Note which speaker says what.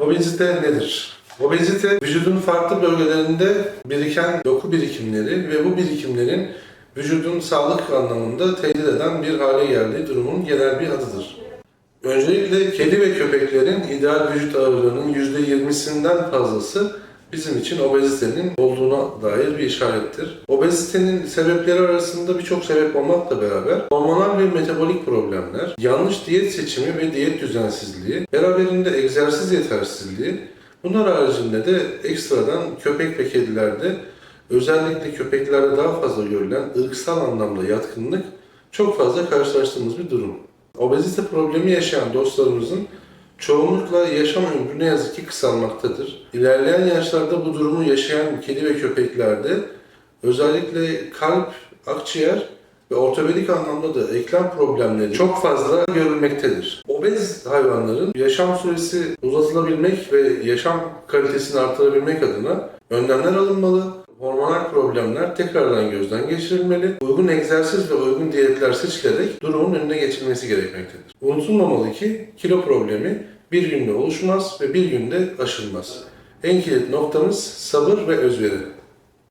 Speaker 1: Obezite nedir? Obezite vücudun farklı bölgelerinde biriken doku birikimleri ve bu birikimlerin vücudun sağlık anlamında tehdit eden bir hale geldiği durumun genel bir adıdır. Öncelikle kedi ve köpeklerin ideal vücut ağırlığının %20'sinden fazlası bizim için obezitenin olduğuna dair bir işarettir. Obezitenin sebepleri arasında birçok sebep olmakla beraber hormonal ve metabolik problemler, yanlış diyet seçimi ve diyet düzensizliği, beraberinde egzersiz yetersizliği, bunlar haricinde de ekstradan köpek ve kedilerde özellikle köpeklerde daha fazla görülen ırksal anlamda yatkınlık çok fazla karşılaştığımız bir durum. Obezite problemi yaşayan dostlarımızın çoğunlukla yaşam ömrü ne yazık ki kısalmaktadır. İlerleyen yaşlarda bu durumu yaşayan kedi ve köpeklerde özellikle kalp, akciğer ve ortopedik anlamda da eklem problemleri çok fazla görülmektedir. Obez hayvanların yaşam süresi uzatılabilmek ve yaşam kalitesini artırabilmek adına önlemler alınmalı, hormonal problemler tekrardan gözden geçirilmeli, uygun egzersiz ve uygun diyetler seçilerek durumun önüne geçilmesi gerekmektedir. Unutulmamalı ki kilo problemi bir günde oluşmaz ve bir günde aşılmaz. En kilit noktamız sabır ve özveri.